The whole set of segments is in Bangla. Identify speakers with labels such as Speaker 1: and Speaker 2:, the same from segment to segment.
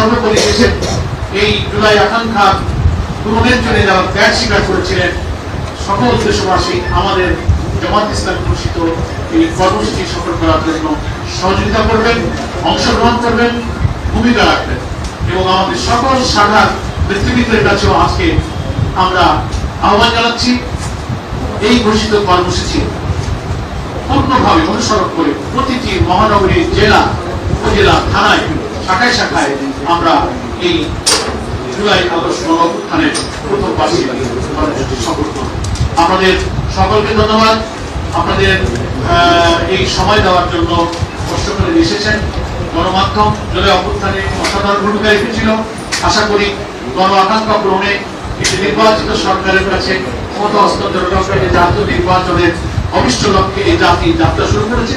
Speaker 1: সর্বোপরি দেশের সহযোগিতা করবেন, অংশগ্রহণ করবেন, ভূমিকা রাখবেন। এবং আমাদের সকল শাখার নেতৃবৃন্দের কাছেও আজকে আমরা আহ্বান জানাচ্ছি, এই ঘোষিত কর্মসূচি পূর্ণভাবে অনুসরণ করে প্রতিটি মহানগরীর জেলা, উপজেলা, থানায়, শাখায় শাখায় আমরা এই জুলাই আগস্ট গণঅভ্যুত্থানের প্রথম বার্ষিক কর্মসূচি সফল আপনাদের সকলকে ধন্যবাদ। আপনাদের এই সময় দেওয়ার জন্য কষ্ট করে এসেছেন। গণমাধ্যম জুলাই অভ্যুত্থানে অসাধারণ ভূমিকা রেখেছিল। আশা করি গণ আকাঙ্ক্ষা পূরণে একটি নির্বাচিত সরকারের কাছে ক্ষমতা হস্তান্তরের লক্ষ্যে জাতীয় নির্বাচনের অবিষ্ট লক্ষ্যে এই জাতি যাত্রা শুরু করেছে।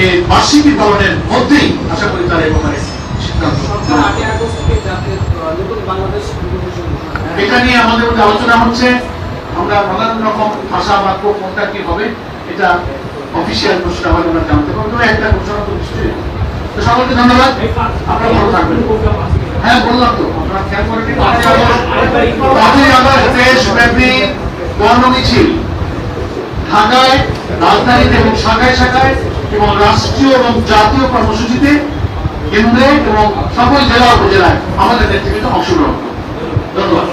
Speaker 1: যে বার্ষিকী মধ্যেই আশা করি তারা নেবে। এটা নিয়ে আমাদের মধ্যে আলোচনা হচ্ছে আমরা নানান রকম ভাষা বাক্য কোনটা কি হবে এটা অফিসিয়াল ঘোষণা হলে আমরা জানতে পারব তবে একটা ঘোষণা তো নিশ্চয়ই তো সকলকে ধন্যবাদ আপনারা ভালো থাকবেন হ্যাঁ বললাম তো আপনারা খেয়াল পাঁচই আগস্ট ঢাকায় রাজধানীতে এবং শাখায় শাখায় এবং রাষ্ট্রীয় এবং জাতীয় কর্মসূচিতে কেন্দ্রে এবং সকল জেলা উপজেলায় আমাদের নেতৃত্বে অংশগ্রহণ। ধন্যবাদ